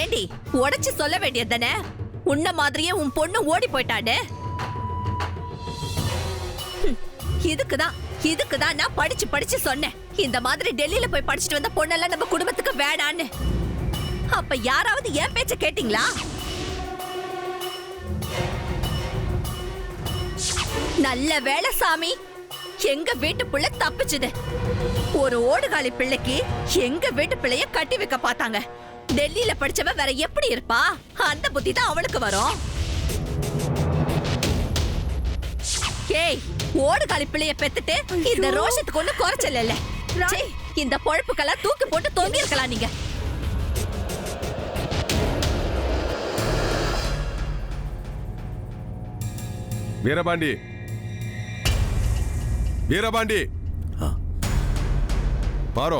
ஏண்டி உடைச்சு சொல்ல வேண்டியது தானே உன்ன மாதிரியே உன் பொண்ணு ஓடி போயிட்டானே? இதுக்குதான் இதுக்குதான் நான் படிச்சு படிச்சு சொன்னேன். இந்த மாதிரி டெல்லியில போய் படிச்சுட்டு வந்த பொண்ணெல்லாம் நம்ம குடும்பத்துக்கு வேணான்னு. அப்ப யாராவது என் பேச்ச கேட்டீங்களா? நல்ல வேலை சாமி எங்க வீட்டு பிள்ளை தப்பிச்சுது. ஒரு ஓடுகாலி பிள்ளைக்கு எங்க வீட்டு பிள்ளைய கட்டி வைக்க பார்த்தாங்க. டெல்லியில படிச்சவ வேற எப்படி இருப்பா? அந்த புத்தி தான் அவளுக்கு வரும். ஏய் ஓடுகாலி பிள்ளைய பெத்துட்டு இந்த ரோஷத்துக்கு ஒண்ணு குறைச்சல் இல்ல இந்த பொழப்புக்கெல்லாம் தூக்கி போட்டு தொங்கி இருக்கலாம் நீங்க. வீரபாண்டி. வீரபாண்டி. பாரோ.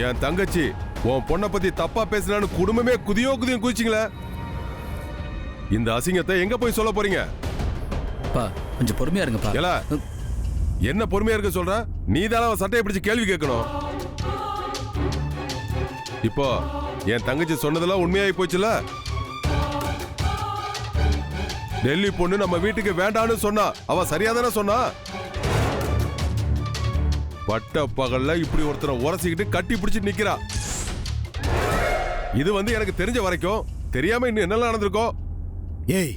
என் தங்கச்சி உன் பொண்ணை பத்தி தப்பா பேசினான்னு குடும்பமே குதியோ குதியும் குதிச்சிங்களே. இந்த அசிங்கத்தை எங்க போய் சொல்ல போறீங்க? பா கொஞ்சம் பொறுமையா இருங்கப்பா. ஏலா என்ன பொறுமையா இருக்க சொல்ற? நீ தானே அவன் சட்டையை பிடிச்சு கேள்வி கேட்கணும். இப்போ என் தங்கச்சி சொன்னதெல்லாம் உண்மையாகி போச்சுல? டெல்லி பொண்ணு நம்ம வீட்டுக்கு வேண்டான்னு சொன்னா அவ சரியா தானே சொன்னா? பட்ட பகல்ல இப்படி ஒருத்தரை உரசிக்கிட்டு கட்டி பிடிச்சு நிக்கிறா. இது வந்து எனக்கு தெரிஞ்ச வரைக்கும் தெரியாம இன்னும் என்னெல்லாம் நடந்திருக்கோ? ஏய்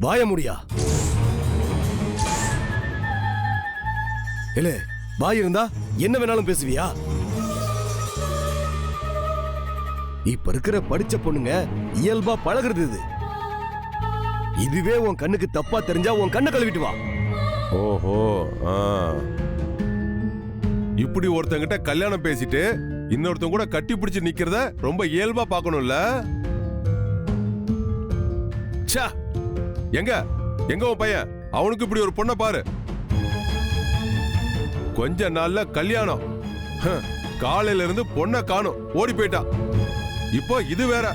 வாய முடியா? இல்ல வாய் இருந்தா என்ன வேணாலும் பேசுவியா? இப்ப இருக்கிற படிச்ச பொண்ணுங்க இயல்பா பழகுறது இது. இதுவே உன் கண்ணுக்கு தப்பா தெரிஞ்சா உன் கண்ணை கழுவிட்டு வா. ஓஹோ ஆ. இப்படி ஒருத்தங்கிட்ட கல்யாணம் பேசிட்டு இன்னொருத்தன் கூட கட்டி பிடிச்சு நிக்கிறத ரொம்ப இயல்பா பாக்கணும்ல எங்க? எங்க உன் பையன்? அவனுக்கு இப்படி ஒரு பொண்ணை பாரு. கொஞ்ச நாள்ல கல்யாணம். காலையில இருந்து பொண்ணை காணும். ஓடி போயிட்டான் இப்போ இது வேற.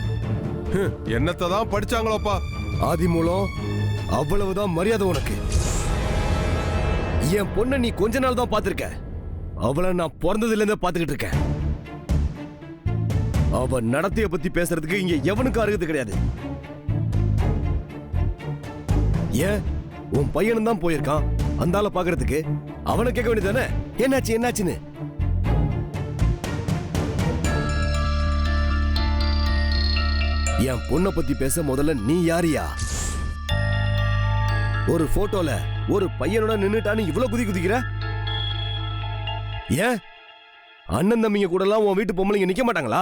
ஹம், என்னத்தை தான் படிச்சாங்களோப்பா. ஆதி மூலம் அவ்வளவுதான் மரியாதை உனக்கு. என் பொண்ணை நீ கொஞ்ச நாள் தான் பார்த்திருக்க. அவளை நான் பிறந்ததுலேருந்தே பார்த்துக்கிட்டு இருக்கேன். அவ நடத்தைய பத்தி பேசுறதுக்கு இங்க எவனுக்கும் அருகது கிடையாது. ஏன்? உன் பையனும் தான் போயிருக்கான். அந்த ஆளை பாக்குறதுக்கு அவனை கேட்க வேண்டியதானே என்னாச்சு என்னாச்சுன்னு? என் பொண்ணை பத்தி பேச முதல்ல நீ யாரியா? ஒரு போட்டோல ஒரு பையனோட நின்னுட்டான்னு இவ்வளவு குதி குதிக்கிற? ஏன் அண்ணன் தம்பிங்க கூடலாம் உன் வீட்டு பொம்பளைங்க நிக்க மாட்டாங்களா?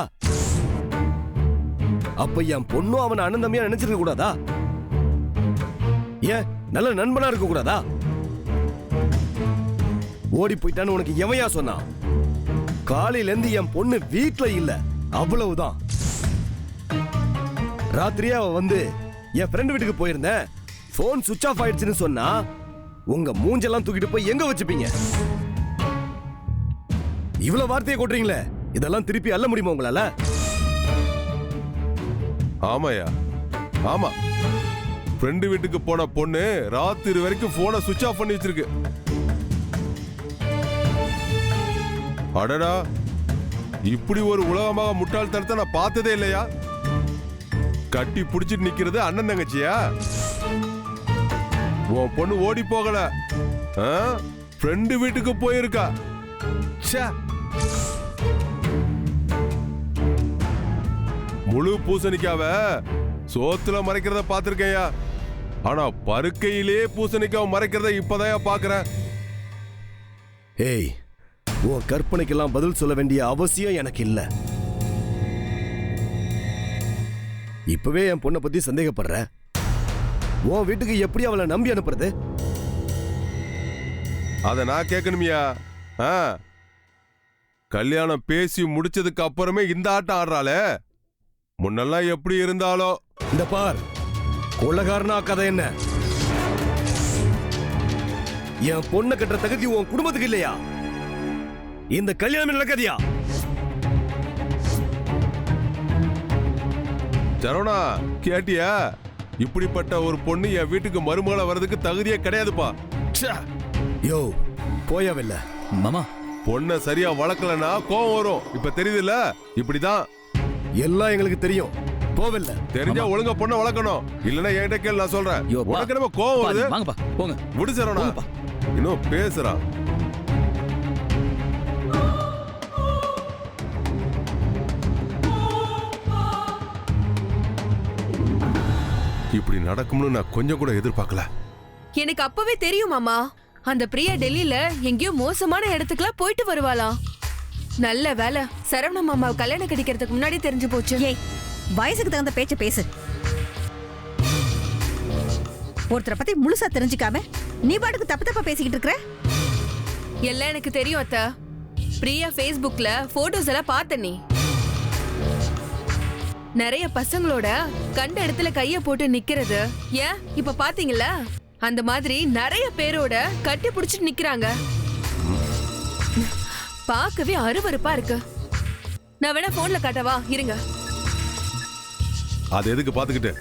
அப்ப என் பொண்ணும் அவன் அண்ணன் தம்பியா நினைச்சிருக்க கூடாதா? ஏன் நல்ல நண்பனா இருக்க கூடாதா? ஓடி போயிட்டான்னு உனக்கு எவையா சொன்னான் காலையில இருந்து என் பொண்ணு வீட்டுல இல்ல அவ்வளவுதான். ராத்திரியா அவ வந்து என் ஃப்ரெண்ட் வீட்டுக்கு போயிருந்தேன். ஃபோன் சுவிட்ச் ஆஃப் ஆயிடுச்சுன்னு சொன்னா உங்க மூஞ்செல்லாம் தூக்கிட்டு போய் எங்க வச்சுப்பீங்க? இவ்வளவு வார்த்தையை கொட்டுறீங்களே? இதெல்லாம் திருப்பி அள்ள முடியுமா உங்களால? ஆமாயா ஆமா. ஃப்ரெண்டு வீட்டுக்கு போன பொண்ணு ராத்திரி வரைக்கும் போனை சுவிட்ச் ஆஃப் பண்ணி வச்சிருக்கு. அடடா. இப்படி ஒரு உலகமாக முட்டாள்தனத்தை நான் பார்த்ததே இல்லையா? கட்டி பிடிச்சிட்டு நிக்கிறது அண்ணன் தங்கச்சியா? உன் பொண்ணு ஓடி போகல. ஃப்ரெண்டு வீட்டுக்கு போயிருக்கா. ச்சே. முழு பூசணிக்காவ? சோத்துல மறைக்கிறத பாத்திருக்கேயா ஆனா பருக்கையிலே பூசணிக்காவை மறைக்கிறத இப்பதான் பாக்குறேன் ஏய் உன் கற்பனைக்கெல்லாம் பதில் சொல்ல வேண்டிய அவசியம் எனக்கு இல்ல. இப்பவே என் பொண்ணை பத்தி சந்தேகப்படுற? உன் வீட்டுக்கு எப்படி அவளை நம்பி அனுப்புறது? அத நான் கேட்கணுமியா ஆ. கல்யாணம் பேசி முடிச்சதுக்கு அப்புறமே இந்த ஆட்டம் ஆடுறாளே. முன்னெல்லாம் எப்படி இருந்தாலோ. இந்த பார் கொள்ளகாரனா கதை என்ன? என் பொண்ணை கட்டுற தகுதி உன் குடும்பத்துக்கு இல்லையா? இந்த கல்யாணம் நடக்காதியா சரவணா கேட்டியா? இப்படிப்பட்ட ஒரு பொண்ணு என் வீட்டுக்கு மருமகளை வர்றதுக்கு தகுதியே கிடையாதுப்பா. ச்சே. யோ போயவில்ல. மாமா. பொண்ணை சரியா வளர்க்கலன்னா கோவம் வரும். இப்ப தெரியுதுல்ல? இப்படிதான். எல்லாம் எங்களுக்கு தெரியும். போவில்ல தெரிஞ்சா ஒழுங்கா பொண்ணை வளர்க்கணும். இல்லன்னா என்கிட்ட கேள் நான் சொல்றேன். உனக்கு நம்ம கோவம் பா, வருது. வாங்கப்பா போங்க. போங்கப்பா. இன்னும் பேசுறான் இப்படி நடக்கும்னு நான் கொஞ்சம் கூட எதிர்பார்க்கல. எனக்கு அப்பவே தெரியும் மாமா. அந்த பிரியா டெல்லியில எங்கேயோ மோசமான இடத்துக்குலாம் போயிட்டு வருவாளாம். நல்ல வேலை. சரவண மாமா கல்யாணம் கிடைக்கிறதுக்கு முன்னாடி தெரிஞ்சு போச்சு. ஏய் வயசுக்கு தகுந்த பேச்ச பேசு. ஒருத்தரை பத்தி முழுசா தெரிஞ்சுக்காம நீ பாட்டுக்கு தப்பு தப்பா பேசிக்கிட்டு இருக்கிற? எல்லாம் எனக்கு தெரியும் அத்தா. பிரியா ஃபேஸ்புக்ல போட்டோஸ் எல்லாம் பார்த்த நீ. நிறைய பசங்களோட கண்ட இடத்துல கைய போட்டு நிக்கிறது. ஏன்? இப்ப பாத்தீங்களா அந்த மாதிரி நிறைய பேரோட கட்டி புடிச்சிட்டு நிக்கிறாங்க. பார்க்கவே அருவருப்பா இருக்கு. நான் வேணா போன்ல காட்டவா? இருங்க. அது எதுக்கு பாத்துக்கிட்டு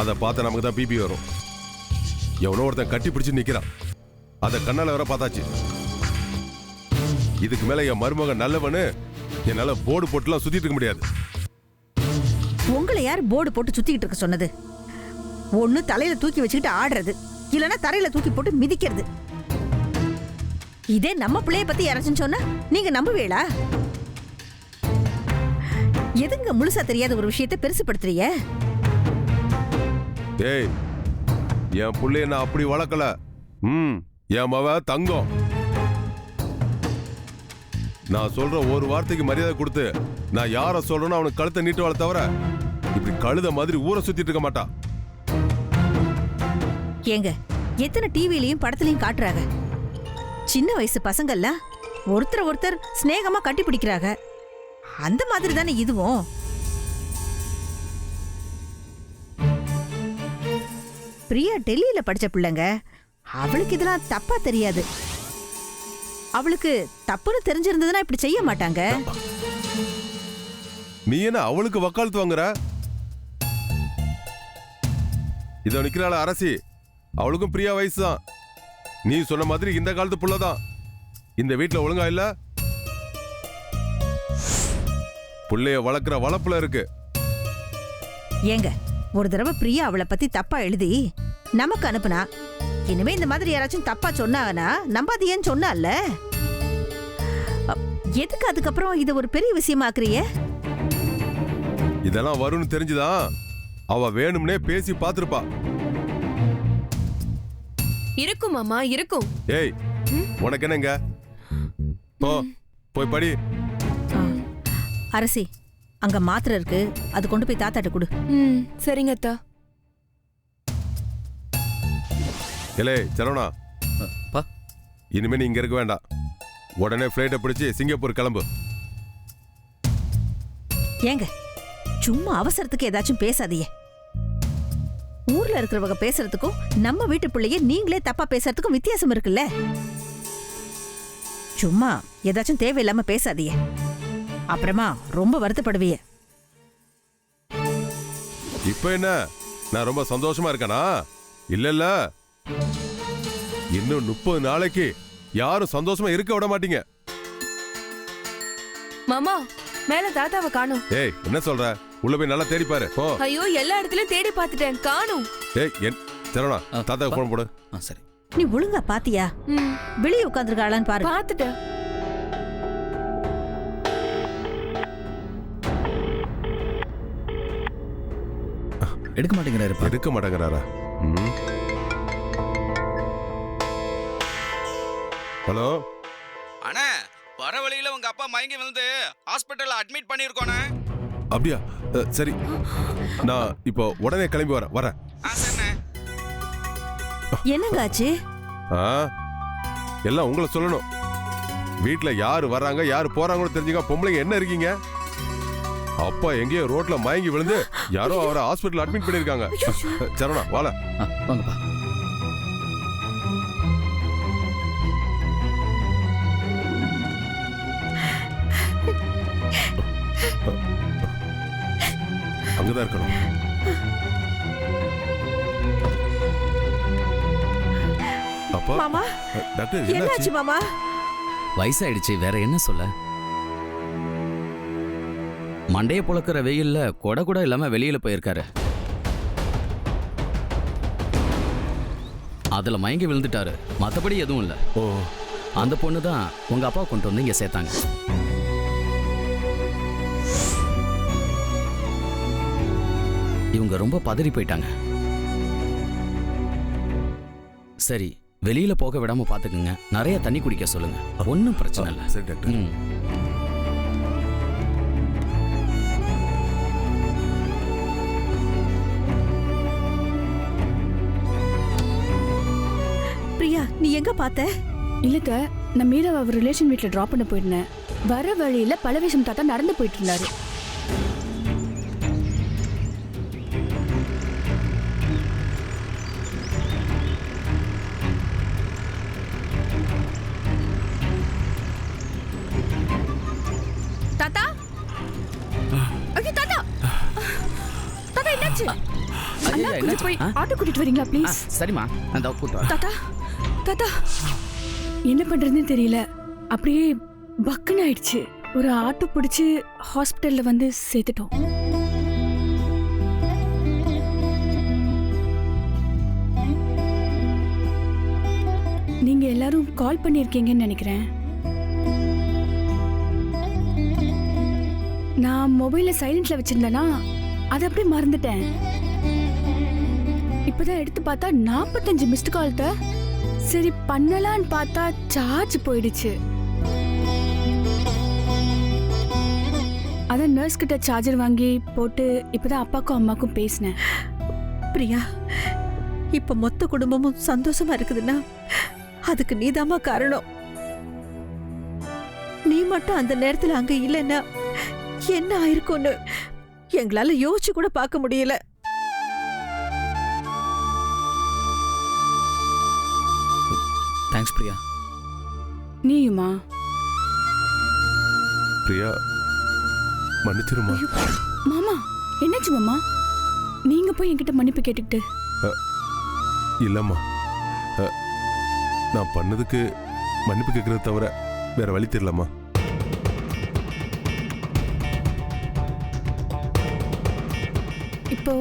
அதை பார்த்தா நமக்கு தான் பிபி வரும். எவனோ ஒருத்தன் கட்டி பிடிச்சு நிக்கிறான். அத கண்ணால வர பார்த்தாச்சு. இதுக்கு மேல என் மருமகன் நல்லவனு என்னால போர்டு போட்டுலாம் சுத்திட்டு இருக்க முடியாது. உங்களை யார் போர்டு போட்டு சுத்திக்கிட்டு இருக்க சொன்னது? ஒண்ணு தலையில தூக்கி வச்சுக்கிட்டு ஆடுறது இல்லனா தரையில தூக்கி போட்டு மிதிக்கிறது. இதே நம்ம பிள்ளைய பத்தி யாராச்சும் சொன்னா நீங்க நம்புவீளா? எதுங்க முழுசா தெரியாத ஒரு விஷயத்தை பெருசுப்படுத்துறீங்க? ஏய் என் புள்ளைய நான் அப்படி வளர்க்கல. ம் என் மவ தங்கம். நான் சொல்ற ஒரு வார்த்தைக்கு மரியாதை கொடுத்து நான் யார சொல்றேனோ அவனுக்கு கழுத்தை நீட்டுவாள தவிர இப்படி கழுத மாதிரி ஊரை சுத்திட்டு இருக்க மாட்டான் ஏங்க எத்தனை டிவிலையும் படத்துலயும் காட்டுறாங்க. சின்ன வயசு பசங்கள்ல ஒருத்தர் ஒருத்தர் சிநேகமா கட்டி பிடிக்கிறாங்க. அந்த மாதிரி தானே இதுவும். பிரியா டெல்லியில படிச்ச பிள்ளைங்க. அவளுக்கு இதெல்லாம் தப்பா தெரியாது. அவளுக்கு தப்புன்னு தெரிஞ்சிருந்ததுன்னா இப்படி செய்ய மாட்டாங்க. நீ என்ன அவளுக்கு வக்காலத்து வாங்குற? இதோ நிக்கிறாள் அரசி. அவளுக்கும் பிரியா வயசு தான் நீ சொன்ன மாதிரி இந்த காலத்து புள்ளதான். இந்த வீட்ல ஒழுங்கா இல்ல? புள்ளைய வளர்க்குற வளப்புல இருக்கு. ஏங்க ஒரு தடவை பிரியா அவளை பத்தி தப்பா எழுதி நமக்கு அனுப்புனா இனிமே இந்த மாதிரி யாராச்சும் தப்பா சொன்னாங்கன்னா நம்பாதீங்கன்னு சொன்னால எதுக்கு அதுக்கப்புறம் இது ஒரு பெரிய விஷயமாக்குறிய இதெல்லாம் வரும்னு தெரிஞ்சுதான். அவ வேணும்னே பேசி பார்த்திருப்பா. இருக்கும் மாமா இருக்கும். ஏய் உனக்கு என்னங்க? போ போய் படி. அரசி அங்க மாத்திரை இருக்கு. அது கொண்டு போய் தாத்தாட்ட கொடு. ம் சரிங்க அத்தா. ஏலே சரவணா. பா. இனிமே நீ இங்க இருக்க வேண்டாம். உடனே ஃப்ளைட்டை பிடிச்சி சிங்கப்பூர் கிளம்பு. ஏங்க சும்மா அவசரத்துக்கு ஏதாச்சும் பேசாதீங்க. ஊர்ல இருக்கிறவங்க பேசுறதுக்கும் நம்ம வீட்டு பிள்ளைய நீங்களே தப்பா பேசுறதுக்கும் வித்தியாசம் இருக்குல்ல? சும்மா ஏதாச்சும் தேவையில்லாம பேசாதீங்க. அப்புறமா ரொம்ப வருத்தப்படுவீங்க. இப்போ என்ன? நான் ரொம்ப சந்தோஷமா இருக்கேனா? இல்ல இல்ல இன்னும் முப்பது நாளைக்கு யாரும் சந்தோஷமா இருக்க விட மாட்டீங்க. மாமா மேல தாத்தாவை காணும். ஏய் என்ன சொல்ற? உள்ள போய் நல்லா தேடி பாரு. போ. ஐயோ எல்லா இடத்துலயும் தேடி பார்த்துட்டேன். காணும். ஏய் என் சரவணா பா. போன் போடு. ஆ சரி. நீ ஒழுங்கா பாத்தியா? ம். வெளியே உட்காந்துருக்காளான்னு பாரு. பார்த்துட்டேன். எடுக்க மாட்டேங்கிறாருப்பா எடுக்க மாட்டேங்கிறாரா? ம். ஹலோ? அண்ணே வர வழியில உங்க அப்பா மயங்கி விழுந்து ஹாஸ்பிட்டல்ல அட்மிட் பண்ணிருக்கோண்ணே அப்படியா? சரி. நான் இப்போ உடனே கிளம்பி வரேன். வரேன். என்னங்க ஆச்சு? ஆ எல்லாம் உங்களை சொல்லணும். வீட்ல யாரு வர்றாங்க யாரு போறாங்கன்னு தெரிஞ்சுக்க பொம்பளைங்க என்ன இருக்கீங்க? அப்பா எங்கேயோ ரோட்ல மயங்கி விழுந்து யாரோ அவரை ஹாஸ்பிட்டல் அட்மிட் பண்ணிருக்காங்க சரவணா வாழ வாங்கப்பா. அங்கதான் இருக்கணும். அப்பா மாமா டாக்டர் என்னாச்சு? என்னாச்சு மாமா? வயசாயிடுச்சு வேற என்ன சொல்ல? மண்டைய புழக்கிற வெயில்ல கொடை கூட இல்லாம வெளியில போயிருக்காரு. அதுல மயங்கி விழுந்துட்டாரு. மத்தபடி எதுவும் இல்ல. ஓ. அந்த பொண்ணு தான் உங்க அப்பா கொண்டு வந்து இங்க சேர்த்தாங்க. இவங்க ரொம்ப பதறி போயிட்டாங்க. சரி வெளியில போக விடாம பாத்துக்குங்க. நிறைய தண்ணி குடிக்க சொல்லுங்க. ஒன்றும் பிரச்சனை இல்லை. சரி டாக்டர். ம். பிரியா நீ எங்க பார்த்த? இல்லக்க நான் மீராவை அவர் ரிலேஷன் வீட்டில் ட்ராப் பண்ண போயிருந்தேன். வர வழியில பலவேஷம் தாத்தா நடந்து போயிட்டு இருந்தாரு. கொஞ்சம்? போய்? ஆட்டோ கூட்டிட்டு வரீங்களா ப்ளீஸ் சரிம்மா. அந்த. தாத்தா தாத்தா. என்ன பண்றதுன்னு தெரியல. அப்படியே பக்குன்னு ஆயிடுச்சு. ஒரு ஆட்டோ பிடிச்சு ஹாஸ்பிட்டல்ல வந்து சேர்த்துட்டோம். நீங்க எல்லாரும் கால் பண்ணிருக்கீங்கன்னு நினைக்கிறேன். நான் மொபைல சைலண்ட்ல வச்சிருந்தேனா அதை அப்படியே மறந்துட்டேன். இப்பதான் எடுத்து பார்த்தா நாற்பத்தஞ்சு மிஸ்டு கால் சரி பண்ணலான்னு பார்த்தா சார்ஜ் போயிடுச்சு. அதான் நர்ஸ் கிட்ட சார்ஜர் வாங்கி போட்டு இப்பதான் அப்பாக்கும் அம்மாக்கும் பேசினேன். பிரியா இப்ப மொத்த குடும்பமும் சந்தோஷமா இருக்குதுன்னா அதுக்கு நீதாம்மா காரணம். நீ மட்டும் அந்த நேரத்துல அங்க இல்லைன்னா என்ன ஆயிருக்கும்னு எங்களால யோசிச்சு கூட பார்க்க முடியல. தேங்க்ஸ் பிரியா நீயுமா? பிரியா மன்னிச்சிருமா? மாமா என்னாச்சு மாமா? நீங்க போய் என்கிட்ட மன்னிப்பு கேட்டுக்கிட்டு. இல்லம்மா. நான் பண்ணதுக்கு மன்னிப்பு கேட்கறத தவிர வேற வழி தெரியலம்மா. இப்போ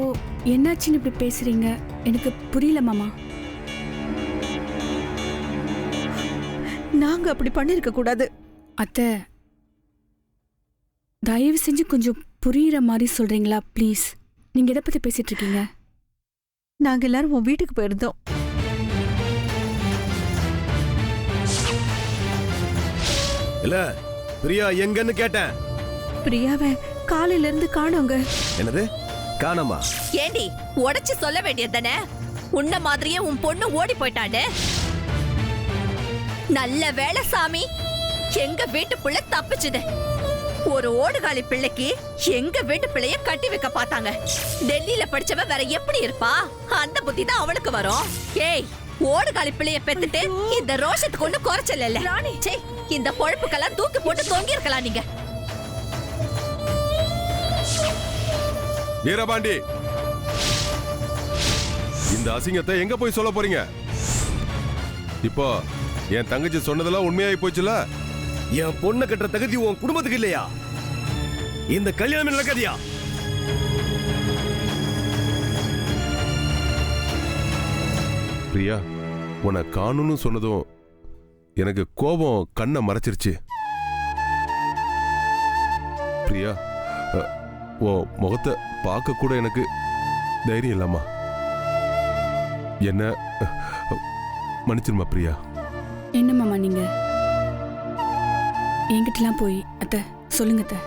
என்னாச்சுன்னு இப்படி பேசுறீங்க? எனக்கு புரியல மாமா. நாங்க அப்படி பண்ணிருக்க கூடாது. அத்தை தயவு செஞ்சு கொஞ்சம் புரியுற மாதிரி சொல்றீங்களா ப்ளீஸ்? நீங்க எதை பத்தி பேசிட்டு இருக்கீங்க? நாங்க எல்லாரும் உன் வீட்டுக்கு போயிருந்தோம். இல்ல பிரியா எங்கன்னு கேட்டேன். பிரியாவை காலையில இருந்து காணோங்க. என்னது? காணாமா? ஏண்டி உடைச்சு சொல்ல வேண்டியது தானே? உன்ன மாதிரியே உன் பொண்ணு ஓடி போயிட்டாடு நல்ல வேளை சாமி. எங்க வீட்டு புள்ள தப்பிச்சுது. ஒரு ஓடுகாலி பிள்ளைக்கு எங்க வீட்டு பிள்ளைய கட்டி வைக்க பார்த்தாங்க. டெல்லியில படிச்சவ வேற எப்படி இருப்பா? அந்த புத்தி தான் அவளுக்கு வரும். ஏய் ஓடுகாலி பிள்ளைய பெத்துட்டு இந்த ரோஷத்துக்கு ஒண்ணு குறைச்சல இல்ல இந்த பொழப்புக்கெல்லாம் தூக்கி போட்டு தொங்கி இருக்கலாம் நீங்க. வீரபாண்டி. இந்த அசிங்கத்தை எங்க போய் சொல்ல போறீங்க? இப்போ என் தங்கச்சி சொன்னதெல்லாம் உண்மையாயி போச்சுல? என் பொண்ணை கட்டுற தகுதி உன் குடும்பத்துக்கு இல்லையா? இந்த கல்யாணம் நடக்காதியா? பிரியா உன்னை காணும்னு சொன்னதும் எனக்கு கோபம் கண்ணை மறைச்சிருச்சு. பிரியா உன் முகத்தை பார்க்க கூட எனக்கு தைரியம் இல்லம்மா என்ன மன்னிச்சிருமா பிரியா? என்ன மாமா நீங்க? என்கிட்டலாம் போய் அத்தை சொல்லுங்க அத்தை.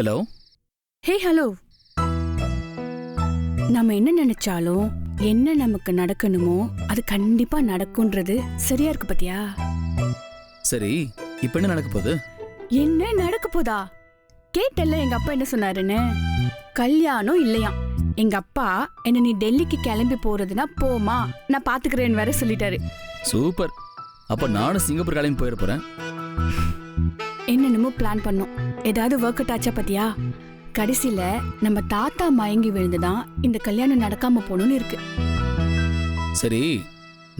ஹலோ ஹே ஹலோ நம்ம என்ன நினைச்சாலும் என்ன நமக்கு நடக்கணுமோ அது கண்டிப்பா நடக்கும்ன்றது சரியா இருக்கு பாத்தியா? சரி இப்போ என்ன நடக்க போகுது? என்ன நடக்க போதா? கேட்டல்ல எங்க அப்பா என்ன சொன்னாருன்னு? கல்யாணம் இல்லையாம். எங்க அப்பா என்ன நீ டெல்லிக்கு கிளம்பி போறதுன்னா போமா நான் பாத்துக்கிறேன்னு வேற சொல்லிட்டாரு. சூப்பர். அப்ப நானும் சிங்கப்பூர் கிளம்பி போயிட போறேன். என்னென்னமோ பிளான் பண்ணோம். ஏதாவது ஒர்க் அவுட் ஆச்சா பாத்தியா? கடைசியில நம்ம தாத்தா மயங்கி விழுந்துதான் இந்த கல்யாணம் நடக்காம போகணும்னு இருக்கு. சரி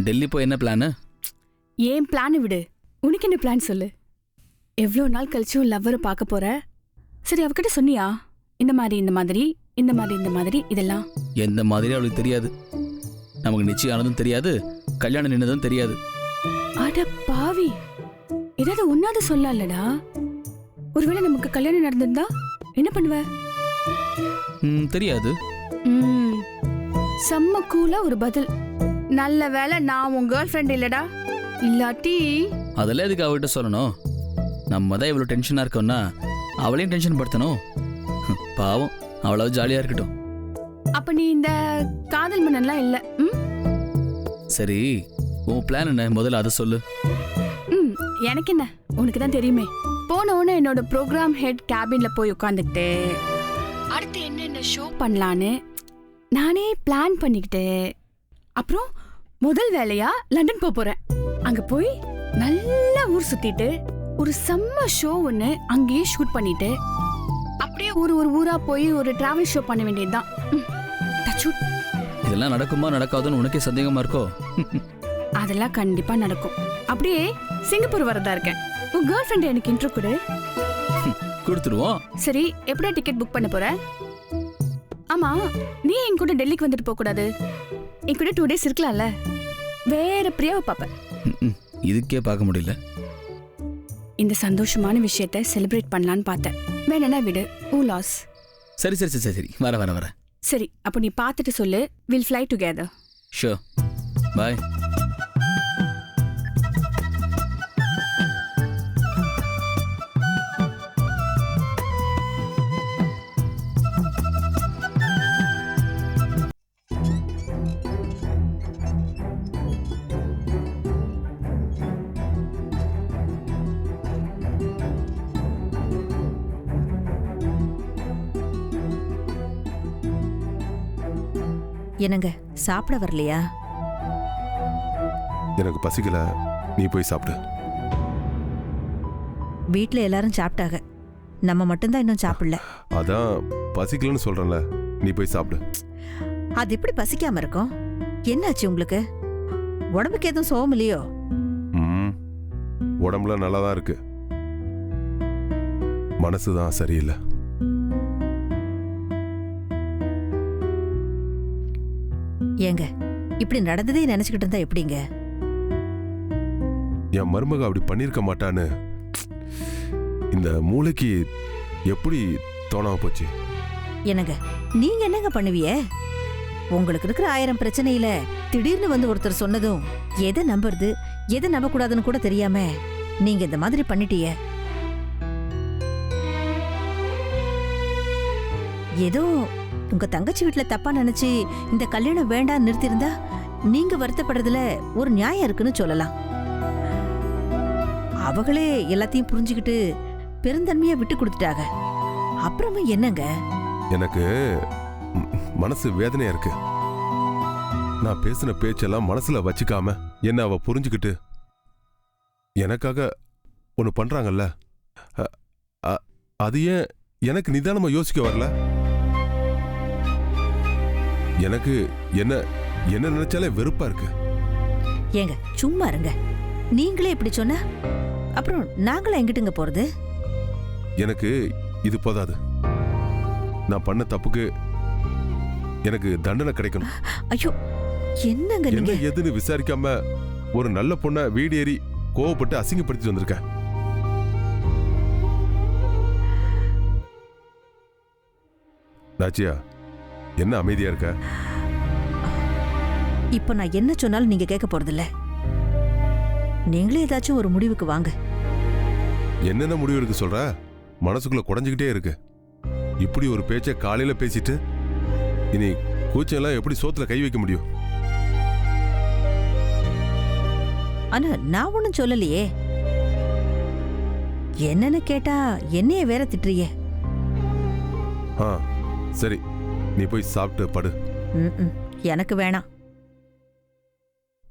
டெல்லி போய் என்ன பிளானு ஏன் பிளான் விடு. உனக்கு என்ன பிளான் சொல்லு. எவ்வளோ நாள் கழிச்சு உன் லவ்வரை பார்க்க போற? சரி அவகிட்ட சொன்னியா? இந்த மாதிரி இந்த மாதிரி இந்த மாதிரி இந்த மாதிரி இதெல்லாம். எந்த மாதிரி அவளுக்கு தெரியாது. நமக்கு நிச்சயம் ஆனதும் தெரியாது. கல்யாணம் நின்னதும் தெரியாது. அட பாவி. ஏதாவது ஒன்னாவது சொல்லலடா ஒருவேளை நமக்கு கல்யாணம் நடந்திருந்தா என்ன பண்ணுவ? ம், தெரியாது. ம், செம்ம கூலா ஒரு பதில். நல்ல வேளை நான் உன் கேர்ள் ஃப்ரெண்ட் இல்லடா. இல்லாட்டி அதெல்லாம் எதுக்கு அவகிட்ட சொல்லணும்? நம்ம தான் இவ்வளோ டென்ஷனாக இருக்கோம்னா அவளையும் டென்ஷன் படுத்தணும். ஹம், பாவம். அவ்வளவு ஜாலியாக இருக்கட்டும். அப்ப நீ இந்த காதல் மன்னன்லாம் இல்ல ம்? சரி உன் பிளான் என்ன? முதல்ல அதை சொல்லு. எனக்கு என்ன உனக்கு தான் தெரியுமே. போன உடனே என்னோட ப்ரோக்ராம் ஹெட் கேபின்ல போய் உட்காந்துக்கிட்டு அடுத்து என்னென்ன ஷோ பண்ணலான்னு நானே பிளான் பண்ணிக்கிட்டு அப்புறம் முதல் வேலையா லண்டன் போக போறேன். அங்க போய் நல்லா ஊர் சுத்திட்டு ஒரு செம்ம ஷோ ஒன்று அங்கேயே ஷூட் பண்ணிட்டு அப்படியே ஒரு ஒரு ஊரா போய் ஒரு டிராவல் ஷோ பண்ண வேண்டியதுதான். இதெல்லாம் நடக்குமா நடக்காதுன்னு உனக்கே சந்தேகமா இருக்கோ? அதெல்லாம் கண்டிப்பா நடக்கும். அப்படியே சிங்கப்பூர் வரதா இருக்கேன். உன் கேர்ள் ஃப்ரெண்ட் எனக்கு இன்ட்ரோ கொடு. கொடுத்துருவோம். சரி எப்படியா டிக்கெட் புக் பண்ண போற? ஆமா நீ என் கூட டெல்லிக்கு வந்துட்டு போக கூடாது. என் கூட டூ டேஸ் இருக்கலாம்ல. வேற பிரியாவை ம். இதுக்கே பார்க்க முடியல. இந்த சந்தோஷமான விஷயத்த செலிப்ரேட் பண்ணலான்னு பார்த்தேன். வேணா விடு ஊ லாஸ் சரி சரி சரி சரி சரி. வர வர வர. சரி அப்போ நீ பார்த்துட்டு சொல்லு will fly together show boy என்னங்க சாப்பிட வரலையா? எனக்கு பசிக்கல நீ போய் சாப்பிடு. வீட்ல எல்லாரும் சாப்பிட்டாங்க. நம்ம மட்டும்தான் இன்னும் சாப்பிடல. அதான் பசிக்கலன்னு சொல்றேன்ல நீ போய் சாப்பிடு. அது எப்படி பசிக்காம இருக்கும்? என்னாச்சு உங்களுக்கு? உடம்புக்கு எதுவும் சோகம் இல்லையோ? ம் உடம்புல நல்லா தான் இருக்கு. மனசு தான் சரியில்லை. ஏங்க இப்படி நடந்ததே நினைச்சுக்கிட்டு இருந்தா எப்படிங்க? என் மருமக அப்படி பண்ணியிருக்க மாட்டான்னு. இந்த மூளைக்கு எப்படி தோணாம போச்சு? என்னங்க நீங்க என்னங்க பண்ணுவிய? உங்களுக்கு இருக்கிற ஆயிரம் பிரச்சனையில திடீர்னு வந்து ஒருத்தர் சொன்னதும் எதை நம்புறது எதை நம்பக்கூடாதுன்னு கூட தெரியாம நீங்க இந்த மாதிரி பண்ணிட்டீங்க ஏதோ உங்க தங்கச்சி வீட்டுல தப்பா நினைச்சு இந்த கல்யாணம் வேண்டாம் நிறுத்திருந்தா நீங்க வருத்தப்படுறதுல ஒரு நியாயம் இருக்குன்னு சொல்லலாம். அவங்களே எல்லாத்தையும் புரிஞ்சுக்கிட்டு பெருந்தன்மையா விட்டு கொடுத்துட்டாங்க. அப்புறமா என்னங்க? எனக்கு மனசு வேதனையா இருக்கு. நான் பேசின பேச்செல்லாம் மனசுல வச்சுக்காம என்ன அவ புரிஞ்சுக்கிட்டு எனக்காக ஒன்று பண்றாங்கல்ல? அது ஏன் எனக்கு நிதானமா யோசிக்க வரல? எனக்கு என்ன என்ன நினைச்சாலே வெறுப்பா இருக்கு. ஏங்க சும்மா இருங்க. நீங்களே இப்படி சொன்னா அப்புறம் நாங்களா எங்கிட்டுங்க போறது? எனக்கு இது போதாது. நான் பண்ண தப்புக்கு எனக்கு தண்டனை கிடைக்கணும். ஐயோ என்னங்க என்ன எதுன்னு விசாரிக்காம ஒரு நல்ல பொண்ண வீடு ஏறி கோவப்பட்டு அசிங்கப்படுத்திட்டு வந்திருக்கேன் நாச்சியா என்ன அமைதியா இருக்க? இப்ப நான் என்ன சொன்னாலும் நீங்க கேட்க போறதில்ல. நீங்களே ஏதாச்சும் ஒரு முடிவுக்கு வாங்க. என்னென்ன முடிவு இருக்கு சொல்ற? மனசுக்குள்ள குடஞ்சுக்கிட்டே இருக்கு. இப்படி ஒரு பேச்சை காலையில பேசிட்டு இனி கூச்செல்லாம் எப்படி சோத்துல கை வைக்க முடியும்? ஆனா நான் ஒண்ணும் சொல்லலையே. என்னன்னு கேட்டா என்னைய வேற திட்டுறியே ஆ சரி. நீ போய் சாப்பிட்டு படு. ம்ம். எனக்கு வேணாம்.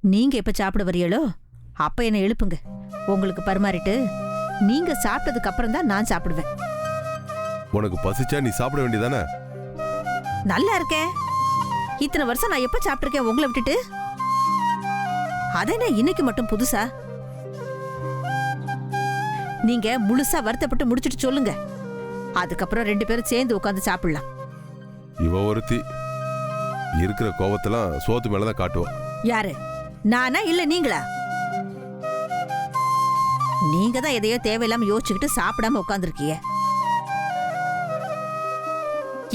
நீங்க எப்ப சாப்பிட வரீங்களோ அப்ப என்ன எழுப்புங்க. உங்களுக்கு பரிமாறிட்டு நீங்க சாப்பிட்டதுக்கு அப்புறம் தான் நான் சாப்பிடுவேன். உனக்கு பசிச்சா நீ சாப்பிட வேண்டியதானே? நல்லா இருக்கே. இத்தனை வருஷம் நான் எப்ப சாப்பிட்டிருக்கேன் உங்களை விட்டுட்டு? அதென்ன இன்னைக்கு மட்டும் புதுசா? நீங்க முழுசா வருத்தப்பட்டு முடிச்சிட்டு சொல்லுங்க. அதுக்கப்புறம் ரெண்டு பேரும் சேர்ந்து உட்காந்து சாப்பிடலாம். இவ ஒருத்தி இருக்கிற கோவத்தெல்லாம் சோத்து மேலதான் காட்டுவா. யாரு? நானா இல்ல நீங்களா? நீங்க தான் எதையோ தேவையில்லாம யோசிச்சுக்கிட்டு சாப்பிடாம உட்காந்துருக்கீங்க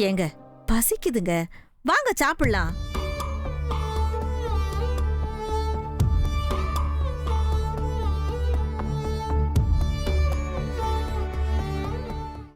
ஏங்க பசிக்குதுங்க. வாங்க சாப்பிடலாம்.